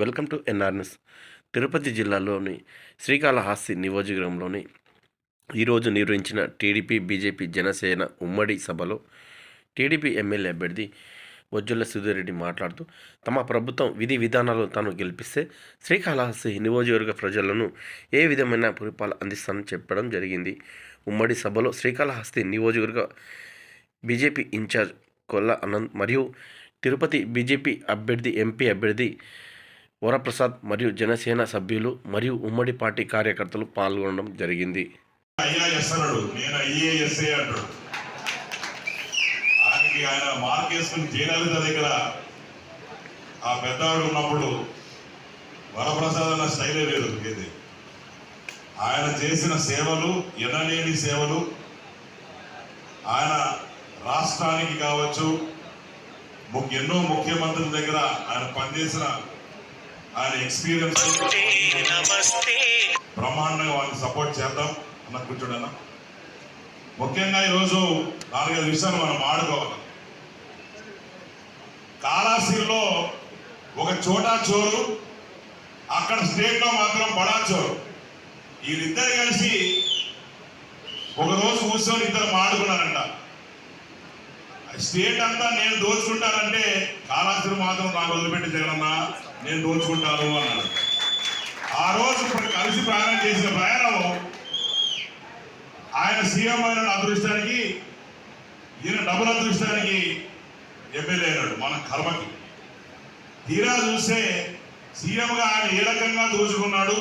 Welcome to NRS Tirupati జిల్లాలోని శ్రీకాళహస్తి నియోజకవర్గంలోని ఈరోజు నిర్వహించిన టీడీపీ బీజేపీ జనసేన ఉమ్మడి సభలో టీడీపీ ఎమ్మెల్యే అభ్యర్థి వజ్జుల సుధీరెడ్డి మాట్లాడుతూ తమ ప్రభుత్వం విధి విధానాలు తాను గెలిపిస్తే శ్రీకాళహస్తి నియోజకవర్గ ప్రజలను ఏ విధమైన పరిపాలన అందిస్తానని చెప్పడం జరిగింది. ఉమ్మడి సభలో శ్రీకాళహస్తి నియోజకవర్గ బీజేపీ ఇన్ఛార్జ్ కొల్ల అనంత్ మరియు తిరుపతి బీజేపీ అభ్యర్థి ఎంపీ అభ్యర్థి వరప్రసాద్ మరియు జనసేన సభ్యులు మరియు ఉమ్మడి పార్టీ కార్యకర్తలు పాల్గొనడం జరిగింది. ఐఏఎస్ఏ ఆయనకి ఆయన దగ్గర ఆ పెద్దవాడు ఉన్నప్పుడు వరప్రసాద్ అన్న స్టైలే లేదు ఇది ఆయన చేసిన సేవలు ఎనలేని సేవలు ఆయన రాష్ట్రానికి కావచ్చు ఎన్నో ముఖ్యమంత్రుల దగ్గర ఆయన పనిచేసిన ఆయన ఎక్స్పీరియన్స్ బ్రహ్మాండంగా వాళ్ళని సపోర్ట్ చేద్దాం. అన్న కూర్చోడన్నా ముఖ్యంగా ఈరోజు నాలుగైదు విషయాలు మనం ఆడుకోవాలి కాళాశ్రీలో ఒక చోటా చోరు అక్కడ స్టేట్లో మాత్రం బడా చోరు. వీళ్ళిద్దరు కలిసి ఒక రోజు కూర్చొని ఇద్దరు మాడుకున్నారంట స్టేట్ అంతా నేను దోచుకుంటానంటే కాళాశ్రీ మాత్రం నాకు వదిలిపెట్టి జగనన్న నేను దోచుకుంటాను అన్నాడు. ఆ రోజు కలిసి ప్రయాణం చేసిన ప్రయాణం ఆయన సీఎం అయిన అదృష్టానికి ఈయన డబుల్ అదృష్టానికి ఎమ్మెల్యే అయినాడు మన కర్మకి. తీరా చూస్తే సీఎంగా ఆయన ఏ రకంగా దోచుకున్నాడు?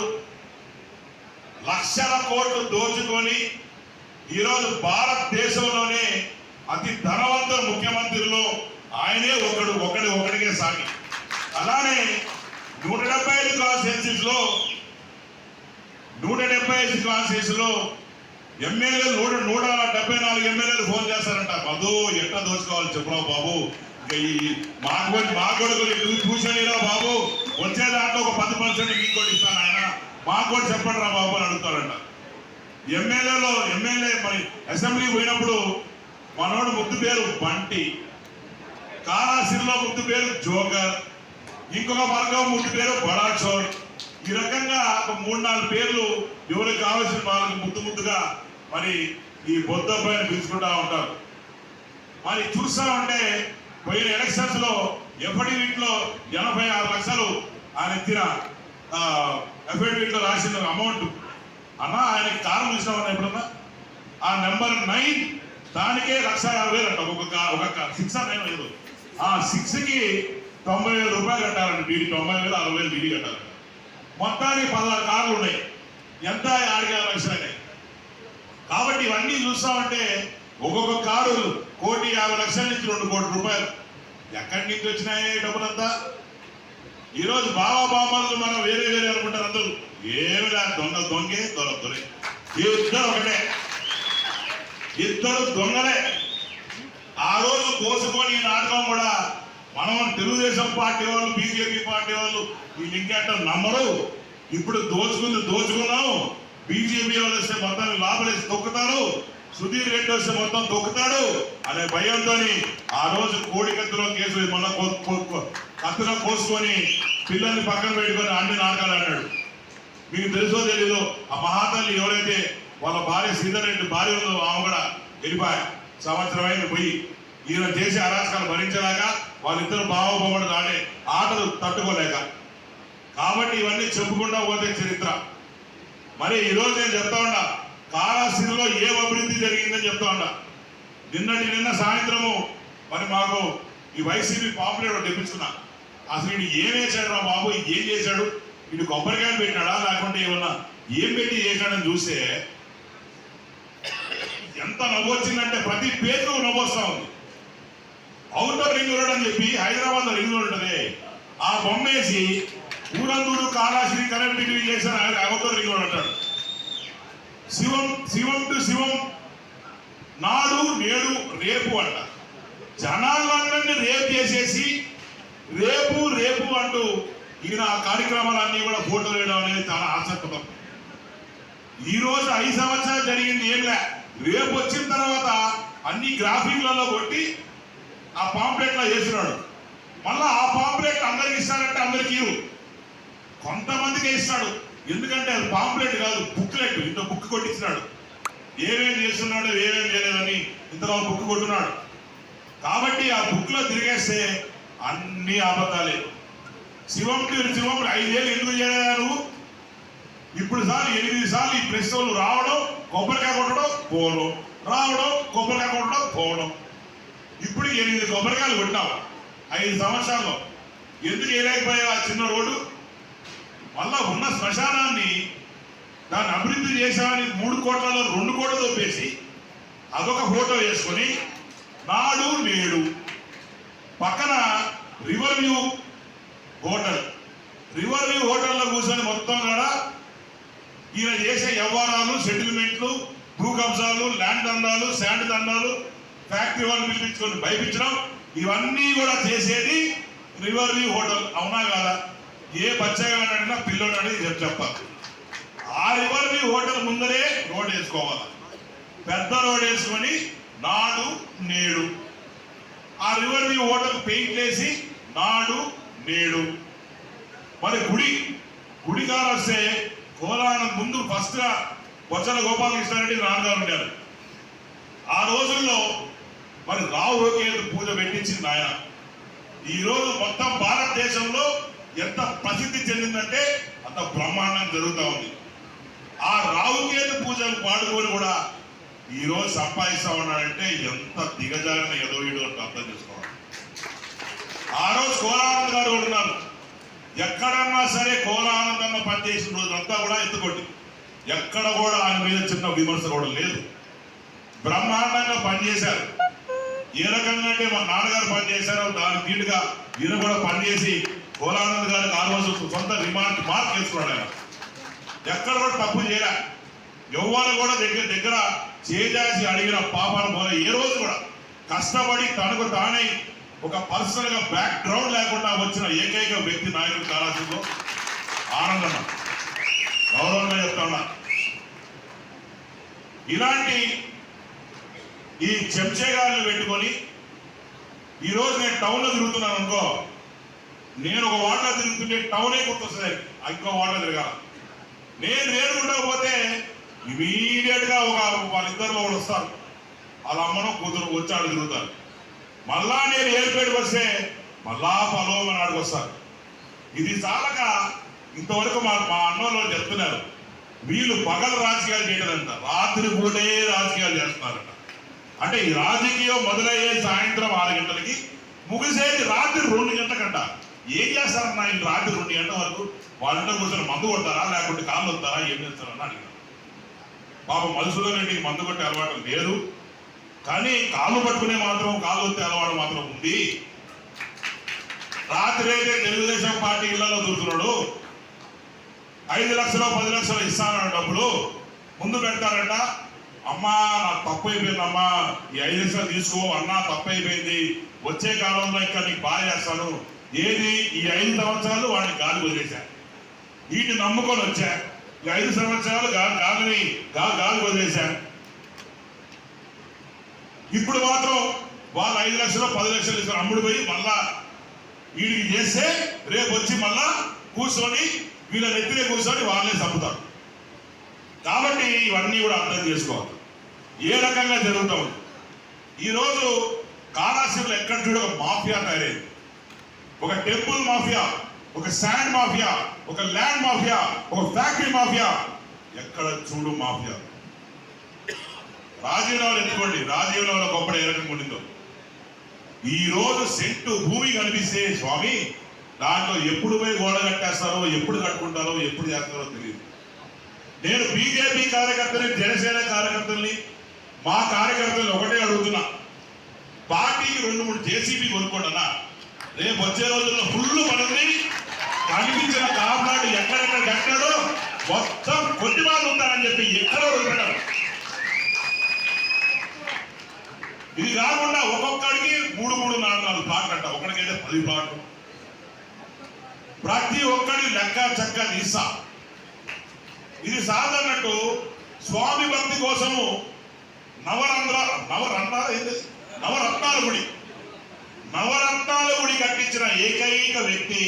లక్షల కోట్లు దోచుకొని ఈరోజు భారతదేశంలోనే అతి ధనవంత ముఖ్యమంత్రిలో ఆయనే ఒకడు ఒకటి ఒకడికే సాగి అలానే నూట డెబ్బై ఐదు కాన్స్టిట్యూన్సీస్లో నూట డెబ్బై ఐదు కాన్స్టిట్యూన్సీ లో ఎమ్మెల్యేలు నూట నూట డెబ్బై నాలుగు ఎమ్మెల్యేలు ఫోన్ చేస్తారంట. మధు ఎట్లా దోచుకోవాలి చెప్పురా బాబు? ఈ మా కొడుకు మా కొడుకులు ఇటు కూర్చొనిరా బాబు. వచ్చే దాంట్లో ఒక పది పర్సెంట్ ఇంకోటి ఇస్తాను ఆయన మా కూడా చెప్పండి రా బాబు అని అడుగుతాడంట ఎమ్మెల్యేలో ఎమ్మెల్యే మరి అసెంబ్లీ పోయినప్పుడు మనోడు ముద్దు పేరు బంటి కాళాసిరిలో ముద్దు పేరు జోకర్ ఇంకొక వర్గం ముద్దు పేరు బడాచోర్. ఈ రకంగా ఒక మూడు నాలుగు పేర్లు ఎవరికి కావాల్సిన వాళ్ళకి ముద్దు ముద్దుగా మరి ఈ బొద్ద పైన పిలుచుకుంటా ఉంటారు. మరి చూస్తా ఉంటే పోయిన ఎలక్షన్స్లో ఎఫిడవిట్లో ఎనభై ఆరు లక్షలు ఆయన ఎత్తిన ఎఫిడవిట్లో రాసిన అమౌంట్. అన్నా ఆయనకి కారణం చూసినామన్నా ఎప్పుడన్నా? ఆ నెంబర్ నైన్ దానికే లక్ష యాభై వేలు అంట. ఒక కా- సిక్స్ లేదు. ఆ శిక్షకి తొంభై వేల రూపాయలు కట్టాలండి వీడి తొంభై వేలు అరవై వేలు వీడి కట్టాలి. మొత్తానికి పదహారు కార్లు ఉన్నాయి. ఎంత ఆడికి యాభై లక్షలనే కాబట్టి ఇవన్నీ చూస్తామంటే ఒక్కొక్క కారు కోటి యాభై లక్షల నుంచి రెండు కోట్ల రూపాయలు. ఎక్కడి నుంచి వచ్చినాయి డబ్బులంతా? ఈరోజు బాబా బామ్మలు మనం వేరే వేరే అనుకుంటారు అందరూ. ఏమి లేదు దొంగ దొంగే దొర దొరే. ఇద్దరు ఒకటే. ఇద్దరు దొంగలే. ఆ రోజు కోసుకొని నాటకం కూడా మనం తెలుగుదేశం పార్టీ వాళ్ళు బీజేపీ పార్టీ వాళ్ళు వీళ్ళు లింక్ నమ్మరు. ఇప్పుడు దోచుకుంది దోచుకున్నాం బీజేపీ వాళ్ళు వస్తే మొత్తం లాభలేసి తొక్కుతారు. సుధీర్ రెడ్డి వస్తే మొత్తం తొక్కుతాడు. అనే భయంతో ఆ రోజు కోడికత్తులో కేసు మన కో- కో- కత్తిలో కోసుకొని పిల్లల్ని పక్కన పెట్టుకొని అన్ని నాటకాలు అన్నాడు మీకు తెలుసో తెలీదు ఆ మహాతల్లి ఎవరైతే వాళ్ళ భార్య సీతారెడ్డి భార్య ఉందో ఆమె కూడా వెళ్ళిపోయి సంవత్సరం అయింది పోయి. ఈయన చేసే అరాచకాలు భరించలేక వాళ్ళిద్దరు బావబొమ్మడు ఆడే ఆటలు తట్టుకోలేక. కాబట్టి ఇవన్నీ చెప్పుకుండా పోతే చరిత్ర. మరి ఈరోజు నేను చెప్తా ఉన్నా కాళాశ్రీలో ఏం అభివృద్ధి జరిగిందని చెప్తా ఉన్నా. నిన్నటి నిన్న సాయంత్రము మరి మాకు ఈ వైసీపీ పాపులేట్ ఒకటి తెప్పించుకున్నా. అసలు వీడు ఏం వేశాడు రా బాబు? ఏం చేశాడు? వీడు కొబ్బరికాయలు పెట్టాడా లేకుంటే ఏమన్నా ఏం పెట్టి చేశాడని చూస్తే ఎంత నవ్వు వచ్చిందంటే ప్రతి పేరు నవ్వు వస్తా ఉంది. అవుటర్ రింగ్ రోడ్ అని చెప్పి హైదరాబాద్ రింగ్ రోడ్ ఉంటుంది. ఆ బొమ్మేసి ఊరందూరు కాళాశ్రీ కనెక్టివిటీ చేసిన అవుటర్ రింగ్ రోడ్ అంటాడు. శివం శివం టు శివం నాడు నేడు రేపు అంట. జనాలందరినీ రేపు చేసేసి రేపు రేపు అంటూ ఈయన ఆ కార్యక్రమాలన్నీ కూడా ఫోటోలు వేయడం అనేది చాలా ఆసక్తి ఈ రోజు ఐదు సంవత్సరాలు జరిగింది ఏం లే. రేపు వచ్చిన తర్వాత అన్ని గ్రాఫిక్లలో కొట్టి ఆ పాంప్లెట్లో వేసినాడు మళ్ళా ఆ పాంప్లెట్ అందరికి ఇస్తారంటే అందరికి కొంతమందికే ఇస్తాడు. ఎందుకంటే అది పాంప్లెట్ కాదు బుక్లెట్. ఇంత బుక్ కొట్టించినాడు. ఏమేం చేస్తున్నాడు ఏమేం చేయలేదని ఇంతలో బుక్ కొట్టున్నాడు. కాబట్టి ఆ బుక్లో తిరిగేస్తే అన్ని అబద్ధాలే శివం శివం ఐదేళ్ళు ఎందుకు చేయలేదు ఇప్పుడు సార్లు ఎనిమిది సార్లు ఈ ప్రశ్నలు వాళ్ళు రావడం కొబ్బరికాయ కొట్టడం పోవడం. రావడం కొబ్బరికాయ కొట్టడం పోవడం. ఇప్పుడు ఎనిమిది కొబ్బరికాయలు కొట్టావు ఐదు సంవత్సరాల్లో. ఎందుకు వేయలేకపోయావు ఆ చిన్న రోడ్డు? మళ్ళా ఉన్న శ్మశానాన్ని దాన్ని అభివృద్ధి చేశామని మూడు కోట్లలో రెండు కోట్లు తోపేసి అదొక ఫోటో వేసుకొని నాడు నేడు పక్కన river view hotel. River view హోటల్లో కూర్చొని మొత్తం కూడా ఈయన చేసే వ్యవహారాలు సెటిల్మెంట్లు భూ కబ్జాలు ల్యాండ్ దండాలు శాండ్ దండాలు ఫ్యాక్టరీ వాళ్ళు పిలిపించుకొని భయపించడం ఇవన్నీ కూడా చేసేది రివర్ వ్యూ హోటల్ అవునా కాదా? ఏ బచ్చగా అడిగినా పిల్లోడు అనేది చెప్ చెప్పాలి ఆ రివర్ వ్యూ హోటల్ ముందరే రోడ్ వేసుకోవాలి. పెద్ద రోడ్ వేసుకొని నాడు నేడు. ఆ రివర్ వ్యూ హోటల్ పెయింట్ వేసి నాడు నేడు. మరి గుడి గుడి కారు వస్తే కోలాన ముందు ఫస్ట్గా బొచ్చల గోపాలకృష్ణారెడ్డి నాన్నగారు ఉండారు. ఆ రోజుల్లో మరి రావు రోకేలు పూజ పెట్టించింది ఆయన. ఈరోజు మొత్తం భారతదేశంలో ఎంత ప్రసిద్ధి చెందిందంటే అంత బ్రహ్మాండం జరుగుతూ ఉంది. ఆ రావుకేతు పూజలు పాడుకొని కూడా ఈ రోజు సంపాదిస్తా ఉన్నాడంటే ఎంత దిగజారిన ఎదవీడు అంటే అర్థం చేసుకోవాలి. ఆ రోజు కోలానంద్ గారు కూడా ఉన్నారు. ఎక్కడన్నా సరే కోలానందమ్మ పనిచేసిన రోజులంతా కూడా ఎత్తుకోండి ఎక్కడ కూడా ఆయన మీద చిన్న విమర్శ కూడా లేదు. బ్రహ్మాండంగా పనిచేశారు. ఏ రకంగా అంటే మా నాన్నగారు పనిచేశారో దాని తీటుగా ఈయన కూడా పనిచేసి కోలానంద్ గారికి ఆ రోజు సొంత రిమార్క్ మార్క్ వేసుకున్నాడు ఆయన. ఎక్కడ కూడా తప్పు చేయలే. ఎవ్వరు కూడా దగ్గర దగ్గర చేజాసి అడిగిన పాపాలు పోలే. ఏ రోజు కూడా కష్టపడి తనకు తానే ఒక పర్సనల్గా బ్యాక్ గ్రౌండ్ లేకుండా వచ్చిన ఏకైక వ్యక్తి నాయకుడు కళాశాలలో ఆనందమ్మ. గౌరవంగా చెప్తా ఉన్నా ఇలాంటి ఈ చెంచేగాళ్ళు పెట్టుకొని ఈ రోజు నేను టౌన్లో తిరుగుతున్నాను అనుకో నేను ఒక వాటలో తిరుగుతుంటే టౌనే గుర్తొస్తుంది. ఇంకో వాటలో తిరగాల. నేను నేర్చుకుంటకపోతే ఇమీడియట్గా ఒక వాళ్ళిద్దరు ఒకడు వస్తారు. వాళ్ళ అమ్మను కూతురు వచ్చాడు తిరుగుతారు. మళ్ళా నేను ఏర్పేటకు వస్తే మళ్ళా పలోమ నాడుకు వస్తారు. ఇది చాలక ఇంతవరకు మా మా అన్నోళ్ళు చెప్తున్నారు. వీళ్ళు పగలు రాజకీయాలు చేయడంట రాత్రి పూటే రాజకీయాలు చేస్తున్నారంట. అంటే ఈ రాజకీయం మొదలయ్యే సాయంత్రం ఆరు గంటలకి ముగిసేది రాత్రి రెండు గంటకంట ఏం చేస్తారన్న ఈ రాత్రి రెండు గంటల వరకు? వాళ్ళంతా కూర్చొని మందు కొడతారా? లేకుంటే కాళ్ళు వస్తారా ఏం చేస్తారని అడిగారు. పాప మనుషులు రెడ్డికి మందు కొట్టే అలవాటు లేదు. కానీ కాళ్ళు పట్టుకునే మాత్రం కాళ్ళు తేలవాడు మాత్రం ఉంది. రాత్రి అయితే తెలుగుదేశం పార్టీ ఇళ్ళలో దొరుకుతున్నాడు. ఐదు లక్షలు పది లక్షలు ఇస్తానన్న డబ్బులు. ముందు పెడతారంట అమ్మా నాకు తప్పు అయిపోయింది అమ్మా ఈ ఐదు లక్షలు తీసుకో అన్నా తప్పు అయిపోయింది వచ్చే కాలంలో ఇంకా నీకు బాగా చేస్తాను. ఏది? ఈ ఐదు సంవత్సరాలు వాడిని గాలి వదిలేశారు వీటిని నమ్ముకొని వచ్చా. ఈ ఐదు సంవత్సరాలు గా గాలిని గాలి వదిలేశారు ఇప్పుడు మాత్రం వాళ్ళు ఐదు లక్షలు పది లక్షలు ఇస్తారు అమ్ముడు పోయి మళ్ళా వీడికి చేస్తే రేపు వచ్చి మళ్ళా కూర్చొని వీళ్ళ నెత్తినే కూర్చొని వాళ్ళే చంపుతారు. కాబట్టి ఇవన్నీ కూడా అర్థం చేసుకోవాలి ఏ రకంగా జరుగుతూ? ఉంది ఈరోజు కాళాశివులు ఎక్కడ చూడ ఒక మాఫియా తయారైంది. ఒక టెంపుల్ మాఫియా ఒక శాండ్ మాఫియా ఒక ల్యాండ్ మాఫియా ఒక ఫ్యాక్టరీ మాఫియా. ఎక్కడ చూడు మాఫియా? రాజీవ్రావు ఎత్తుకోండి. రాజీవ్రావులో గొప్ప ఏ రకంగా ఉండిందో. రోజు సెంటు భూమి కనిపిస్తే స్వామి దాంట్లో ఎప్పుడు పోయి గోడ కట్టేస్తారో ఎప్పుడు కట్టుకుంటారో ఎప్పుడు చేస్తారో తెలియదు. నేను బీజేపీ కార్యకర్తని జనసేన కార్యకర్తల్ని మా కార్యకర్తల్ని ఒకటే అడుగుతున్నా. పార్టీకి రెండు మూడు జేసీబీ కొనుక్కోండి రేపు వచ్చే రోజుల్లో ఫుల్ మనల్ని కనిపించిన కాపాడు ఎక్కడెక్కడ కట్టాడో మొత్తం కొద్ది వాళ్ళు ఉంటారని చెప్పి ఎక్కడో వదిలిపెట్టారు. ఇది కాకుండా ఒక్కొక్కడికి మూడు మూడు నాలుగు నాలుగు ప్లాట్లు అంట ఒకడికైతే పది ప్లాట్లు ప్రతి ఒక్కడి లెక్క చక్క నిస్సా ఇది సాధారణట్టు స్వామి భక్తి కోసము నవరంధ్ర నవరత్నాలు ఏంది? నవరత్నాల గుడి. నవరత్నాల గుడి కట్టించిన ఏకైక వ్యక్తి